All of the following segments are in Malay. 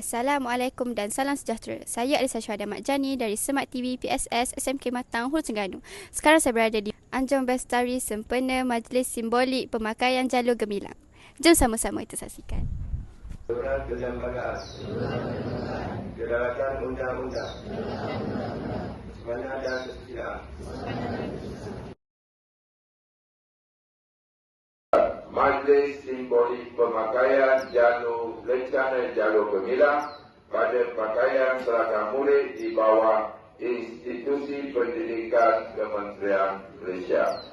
Assalamualaikum dan salam sejahtera. Saya Alisa Syuhada Mat Jani dari Semak TV PSS SMK Matang Hulu Terengganu. Sekarang saya berada di Anjong Bestari sempena Majlis Simbolik Pemakaian Jalur Gemilang. Jom sama-sama kita saksikan. Surat Kedaulatan undang-undang Sebenarnya dan kesetiaan Majlis Simbolik Pemakaian Jalur Rencana Jalur Gemilang pada pakaian seragam murid di bawah Institusi Pendidikan Kementerian Malaysia.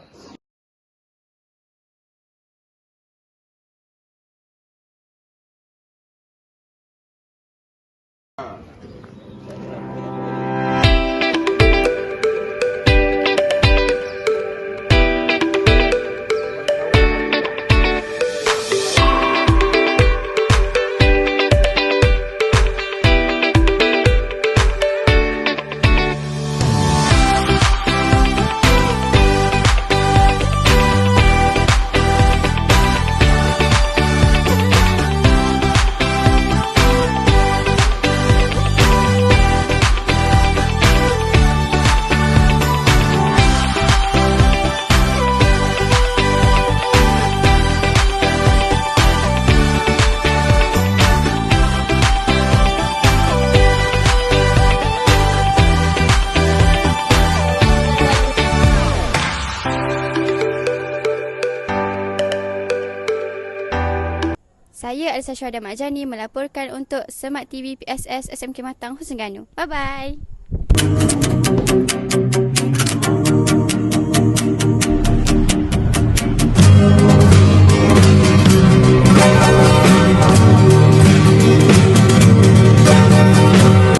Saya Alisa Syuhada Mat Jani melaporkan untuk Semak TV PSS SMK Matang Hulu Terengganu. Bye-bye.